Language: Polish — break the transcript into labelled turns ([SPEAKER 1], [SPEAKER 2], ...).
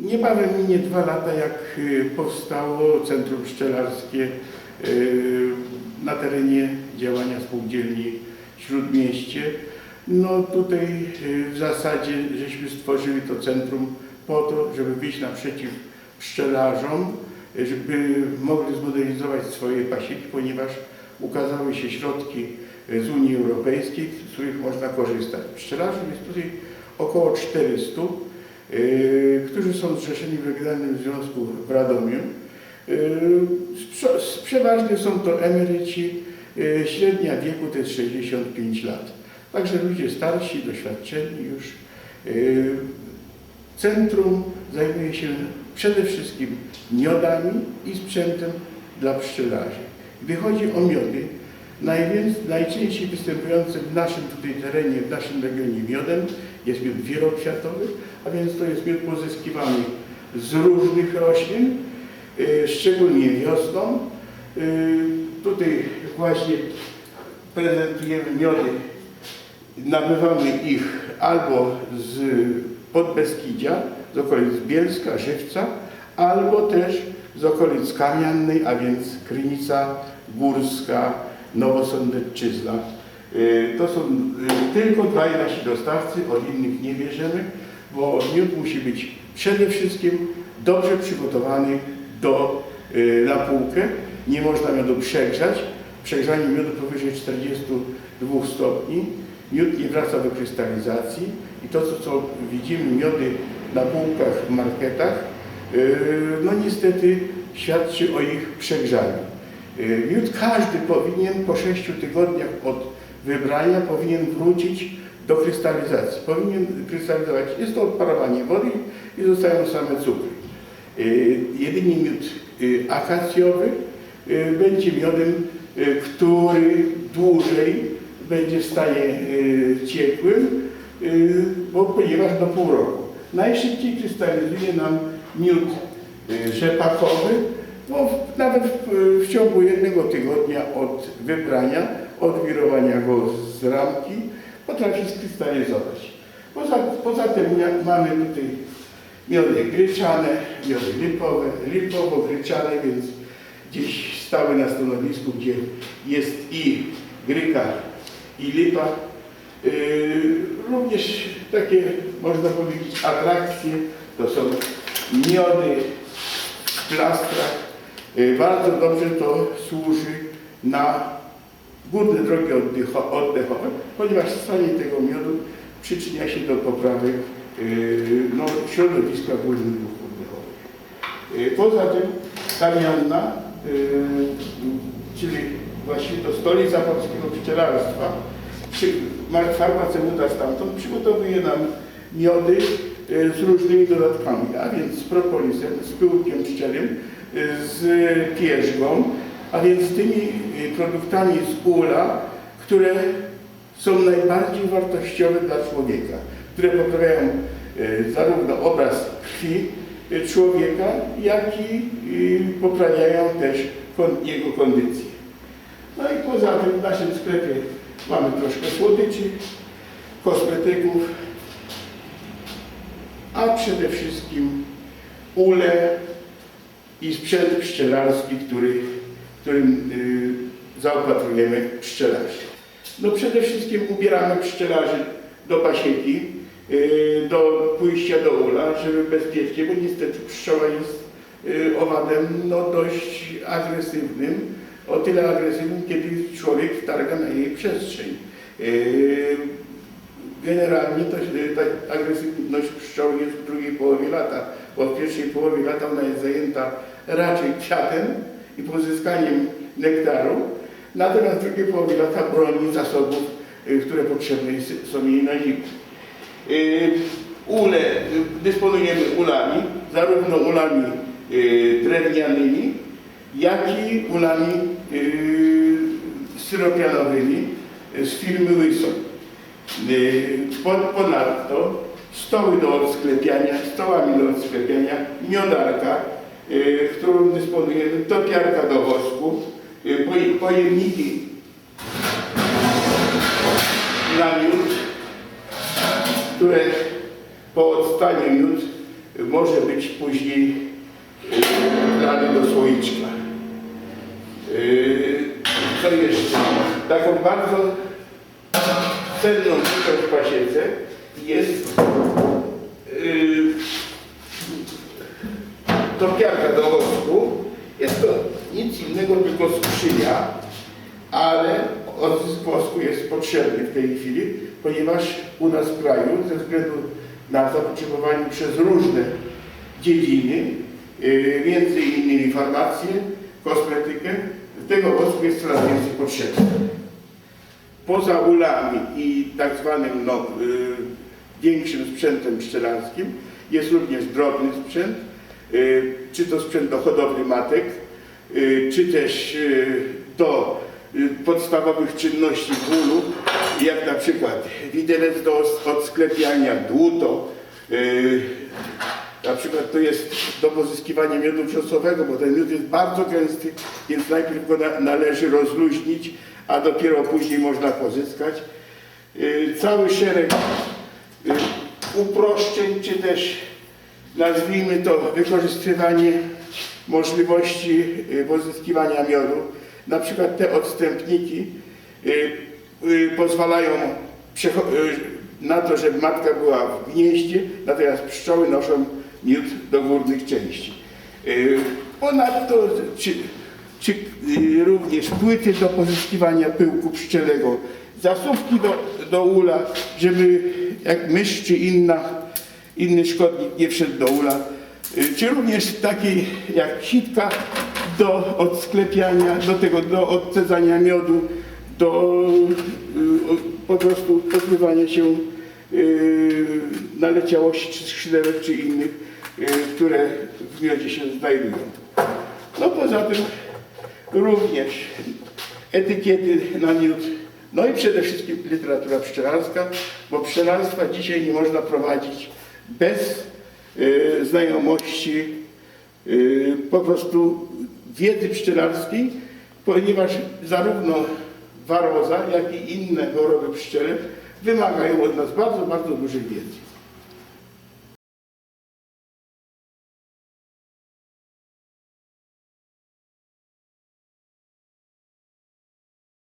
[SPEAKER 1] Niebawem minie dwa lata, jak y, powstało Centrum Pszczelarskie y, na terenie działania spółdzielni Śródmieście. No tutaj y, w zasadzie żeśmy stworzyli to centrum po to, żeby wyjść naprzeciw pszczelarzom, żeby mogli zmodernizować swoje pasieki, ponieważ ukazały się środki z Unii Europejskiej, z których można korzystać. Pszczelarzy jest tutaj około 400 y, którzy są zrzeszeni w Regionalnym Związku w Radomiu. Y, s- Przeważnie są to emeryci, y, średnia wieku to jest 65 lat. Także ludzie starsi, doświadczeni już. Centrum zajmuje się przede wszystkim miodami i sprzętem dla pszczelarzy. Gdy chodzi o miody, najczęściej występujący w naszym tutaj terenie, w naszym regionie miodem jest miód wielokwiatowy, a więc to jest miód pozyskiwany z różnych roślin, y, szczególnie wiosną. Y, Tutaj właśnie prezentujemy miody, nabywamy ich albo z Podbeskidzia, z okolic Bielska, Żywca, albo też z okolic Kamiennej, a więc Krynica, Górska, Nowosądecczyzna. Y, To są y, tylko dwaj nasi dostawcy, od innych nie bierzemy, bo miód musi być przede wszystkim dobrze przygotowany do, y, na półkę. Nie można miodu przegrzać. Przegrzanie miodu powyżej 42 stopni. Miód nie wraca do krystalizacji i to, co, co widzimy miody na półkach w marketach, no niestety świadczy o ich przegrzaniu. Miód każdy powinien po 6 tygodniach od wybrania powinien wrócić do krystalizacji. Powinien krystalizować. Jest to odparowanie wody i zostają same cukry. Y, Jedynie miód y, akacjowy y, będzie miodem, który dłużej będzie w stanie ciekłym, bo ponieważ do pół roku. Najszybciej krystalizuje nam miód rzepakowy, bo nawet w ciągu jednego tygodnia od wybrania, od wirowania go z ramki potrafi skrystalizować. Poza, poza tym mamy tutaj miody gryczane, miody lipowe, lipowo-gryczane, więc gdzieś stały na stanowisku, gdzie jest i gryka, i lipa. Yy, również takie, można powiedzieć, atrakcje to są miody w plastrach. Yy, bardzo dobrze to służy na górne drogi oddecho- oddechowe, ponieważ stanie tego miodu przyczynia się do poprawy yy, no, środowiska górnych dróg oddechowych. Yy, Poza tym Kamianna, yy, czyli właściwie to stolica polskiego pszczelarstwa, przy, ma- farmaceuta stamtąd przygotowuje nam miody yy, z różnymi dodatkami, a więc z propolisem, z pyłkiem pszczelim, yy, z pierzgą, a więc tymi yy, produktami z ula, które są najbardziej wartościowe dla człowieka, które poprawiają e, zarówno obraz krwi e, człowieka, jak i poprawiają też jego kondycję. No i poza tym w naszym sklepie mamy troszkę słodyczy, kosmetyków, a przede wszystkim ule i sprzęt pszczelarski, który, którym y, zaopatrujemy pszczelarzy. No przede wszystkim ubieramy pszczelarzy do pasieki, y, do pójścia do ula, żeby bezpiecznie, bo niestety pszczoła jest y, owadem no, dość agresywnym, o tyle agresywnym, kiedy człowiek wtarga na jej przestrzeń. Generalnie to, ta agresywność pszczoły jest w drugiej połowie lata, bo w pierwszej połowie lata ona jest zajęta raczej kwiatem i pozyskaniem nektaru, natomiast w drugiej połowie lata broni zasobów, y, które potrzebne są jej na ziemi. Y, Ule, dysponujemy ulami, zarówno ulami y, drewnianymi, jak i ulami syropianowymi y, z firmy pon- Ponadto stoły do odsklepiania, stołami do odsklepiania, miodarka, którą dysponujemy, topiarka do wosku, y, poje- pojemniki na miód, które po odstaniu miód może być później y, dany do słoiczka. Y, Co jeszcze? Taką bardzo cenną rzeczą w pasiece jest y, topiarka do wosku. Jest to nic tylko skrzynia, ale odzysk wosku jest potrzebny w tej chwili, ponieważ u nas w kraju ze względu na zapotrzebowanie przez różne dziedziny, y, między innymi farmację, kosmetykę, tego wosku jest coraz więcej potrzebne. Poza ulami i tak zwanym no, y, większym sprzętem pszczelarskim jest również drobny sprzęt, y, czy to sprzęt do hodowli matek, czy też y, do y, podstawowych czynności w ulu, jak na przykład widelec do odsklepiania, dłuto, y, na przykład to jest do pozyskiwania miodu wrzosowego, bo ten miód jest bardzo gęsty, więc najpierw go na, należy rozluźnić, a dopiero później można pozyskać. Y, Cały szereg y, uproszczeń, czy też nazwijmy to wykorzystywanie możliwości y, pozyskiwania miodu. Na przykład te odstępniki y, y, pozwalają na to, żeby matka była w gnieździe, natomiast pszczoły noszą miód do górnych części. Ponadto czy, czy również płyty do pozyskiwania pyłku pszczelego, zasówki do, do ula, żeby jak mysz czy inna, inny szkodnik nie wszedł do ula, czy również takiej jak sitka do odsklepiania, do tego, do odcedzania miodu, do y, po prostu pozbywania się y, naleciałości czy skrzydełek czy innych, y, które w miodzie się znajdują. No poza tym również etykiety na miód, no i przede wszystkim literatura pszczelarska, bo pszczelarstwa dzisiaj nie można prowadzić bez y, znajomości y, po prostu wiedzy pszczelarskiej, ponieważ zarówno waroza, jak i inne choroby pszczele wymagają od nas bardzo, bardzo dużej wiedzy.